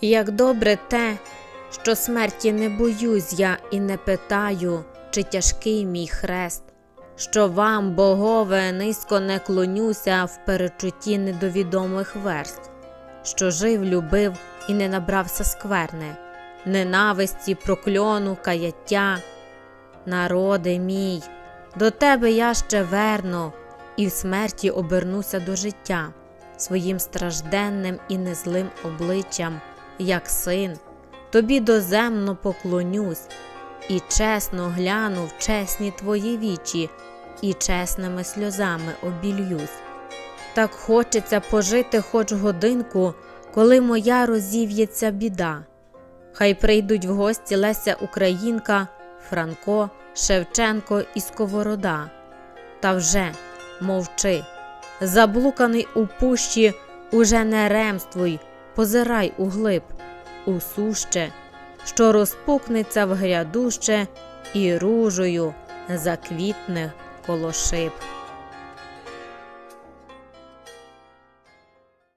Як добре те, що смерті не боюсь я і не питаю, чи тяжкий мій хрест, що вам, богове, низько не клонюся в перечутті недовідомих верст, що жив, любив і не набрався скверни, ненависті, прокльону, каяття. Народи мій, до тебе я ще верну, і в смерті обернуся до життя своїм стражденним і незлим обличчям, як син, тобі доземно поклонюсь, і чесно гляну в чесні твої вічі, і чесними сльозами обільюсь. Так хочеться пожити хоч годинку, коли моя розів'ється біда. Хай прийдуть в гості Леся Українка, Франко, Шевченко і Сковорода. Та вже мовчи, заблуканий у пущі, уже не ремствуй, позирай у глиб, у суще, що розпукнеться в грядуще і ружею заквітне коло шиб.